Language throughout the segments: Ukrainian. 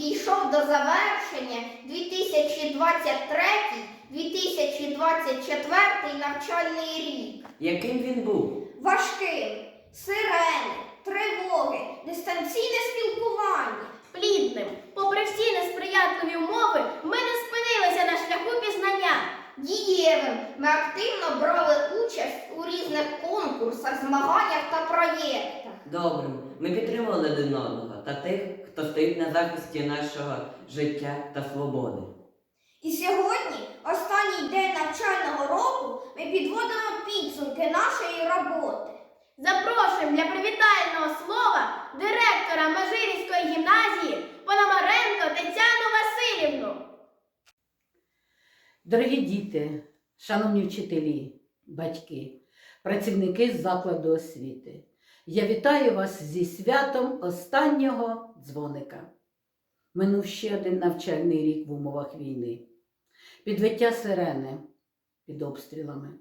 2023-2024 навчальний рік. Яким він був? Важким, сирени, тривоги, дистанційне спілкування. Плідним. Попри всі несприятливі умови, ми не спинилися на шляху пізнання. Дієвим ми активно брали участь у різних конкурсах, змаганнях та проєктах. Добрим. Ми підтримували один одного та тих, хто стоїть на захисті нашого життя та свободи. І сьогодні, останній день навчального року, ми підводимо підсумки нашої роботи. Запрошуємо для привітального слова директора Межирівської гімназії Пономаренко Тетяну Васильівну. Дорогі діти, шановні вчителі, батьки, працівники закладу освіти, я вітаю вас зі святом останнього дзвоника. Минув ще один навчальний рік в умовах війни. Підвиття сирени під обстрілами.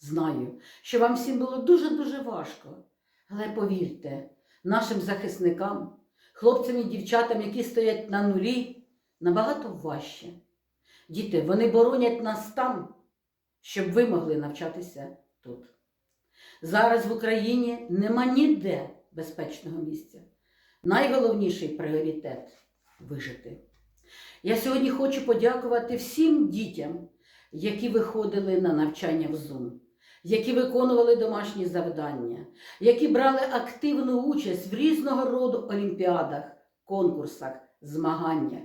Знаю, що вам всім було дуже-дуже важко. Але повірте, нашим захисникам, хлопцям і дівчатам, які стоять на нулі, набагато важче. Діти, вони боронять нас там, щоб ви могли навчатися тут. Зараз в Україні нема ніде безпечного місця. Найголовніший пріоритет вижити. Я сьогодні хочу подякувати всім дітям, які виходили на навчання в Zoom, які виконували домашні завдання, які брали активну участь в різного роду олімпіадах, конкурсах, змаганнях.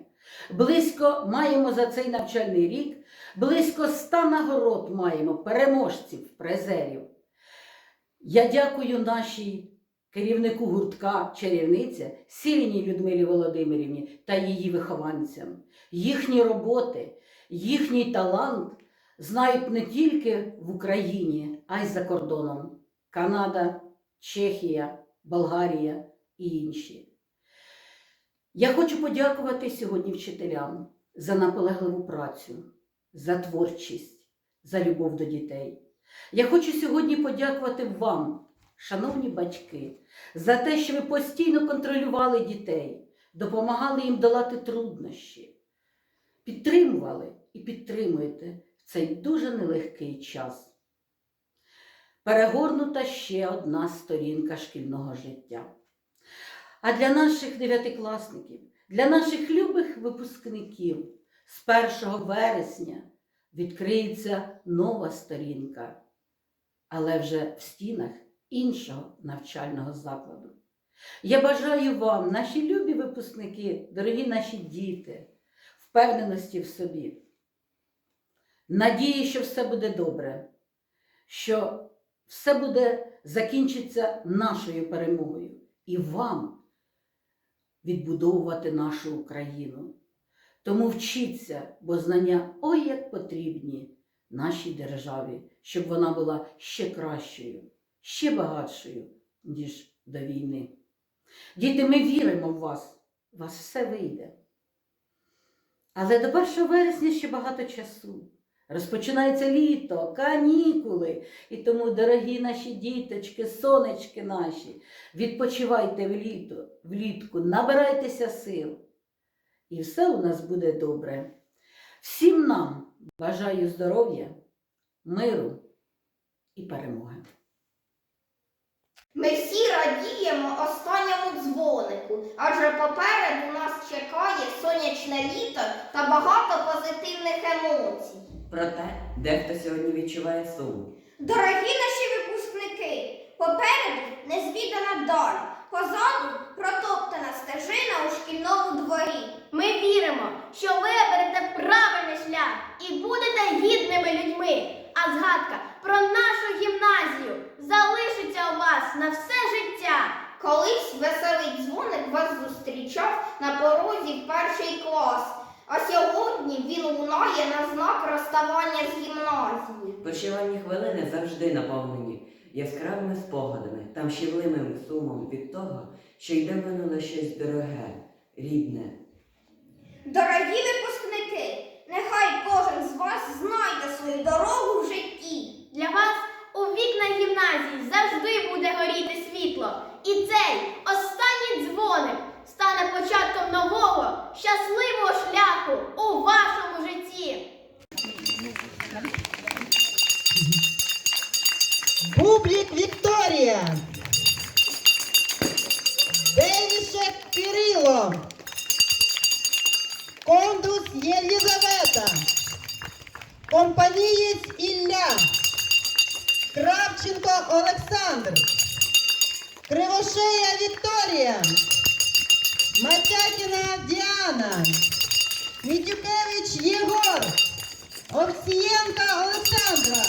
Близько маємо за цей навчальний рік, близько ста нагород маємо переможців, призерів. Я дякую нашій керівнику гуртка чарівниця Сіріній Людмилі Володимирівні та її вихованцям. Їхні роботи, їхній талант знають не тільки в Україні, а й за кордоном. Канада, Чехія, Болгарія і інші. Я хочу подякувати сьогодні вчителям за наполегливу працю, за творчість, за любов до дітей. Я хочу сьогодні подякувати вам, шановні батьки, за те, що ви постійно контролювали дітей, допомагали їм долати труднощі, підтримували і підтримуєте в цей дуже нелегкий час. Перегорнута ще одна сторінка шкільного життя. А для наших дев'ятикласників, для наших любих випускників з 1 вересня відкриється нова сторінка, але вже в стінах іншого навчального закладу. Я бажаю вам, наші любі випускники, дорогі наші діти, впевненості в собі, надії, що все буде добре, що все буде закінчиться нашою перемогою і вам відбудовувати нашу Україну. Тому вчіться, бо знання ой як потрібні нашій державі, щоб вона була ще кращою, ще багатшою, ніж до війни. Діти, ми віримо в вас, у вас все вийде. Але до 1 вересня ще багато часу. Розпочинається літо, канікули. І тому, дорогі наші діточки, сонечки наші, відпочивайте вліто, влітку, набирайтеся сил. І все у нас буде добре. Всім нам бажаю здоров'я, миру і перемоги. Ми всі радіємо останньому дзвонику, адже попереду нас чекає сонячне літо та багато позитивних емоцій. Проте дехто сьогодні відчуває сум. Дорогі наші випускники, попереду незвідана даль, позаду протоптана стежина у шкільному дворі. Ми віримо, що ви оберете правильний шлях і будете гідними людьми. А згадка про нашу гімназію залишиться у вас на все життя. Колись веселий дзвоник вас зустрічав на порозі в перший клас, а сьогодні він лунає на знак розставання з гімназією. Прощавальні хвилини завжди наповнені яскравими спогадами та мщівливим сумом від того, що йде минуло щось дороге, рідне. Дорогі випускники, нехай кожен з вас знайде свою дорогу в житті. Для вас у вікна гімназії завжди буде горіти світло. І цей останній дзвоник стане початком нового, щасливого шляху у вашому житті. Бублік Вікторія. Денішек Кирило. Кондус Єлізавета. Компанієць Ілля. Кравченко Олександр. Кривошея Вікторія. Матякіна Діана. Мітюкевич Єгор. Овсієнка Олександра.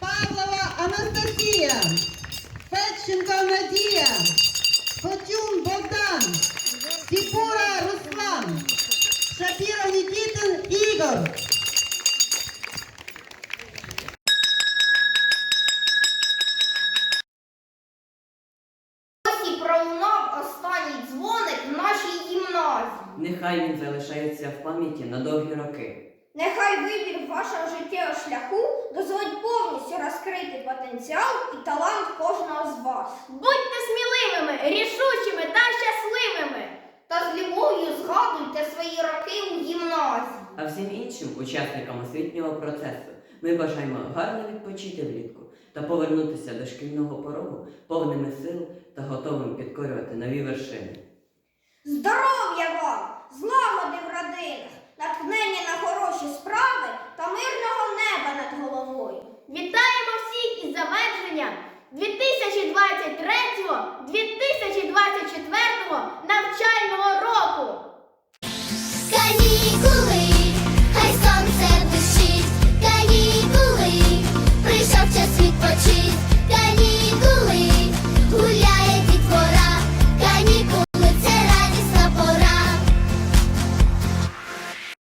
Павлова Анастасія. Федченко Надія. Хотюн Богдан. Сіпура Руслан. Шапіро Ось і пролунав останній дзвоник в нашій гімназії. Нехай він залишається в пам'яті на довгі роки. Нехай вибір вашого життєвого шляху дозволить повністю розкрити потенціал і талант кожного з вас. Будьте а всім іншим учасникам освітнього процесу ми бажаємо гарно відпочити влітку та повернутися до шкільного порогу повними сил та готовим підкорювати нові вершини. Здоров'я вам! Злагоди в родинах, натхнення на хороші справи та мирного неба над головою. Вітаємо всіх із завершенням 2023-2024 навчального року! Канікули!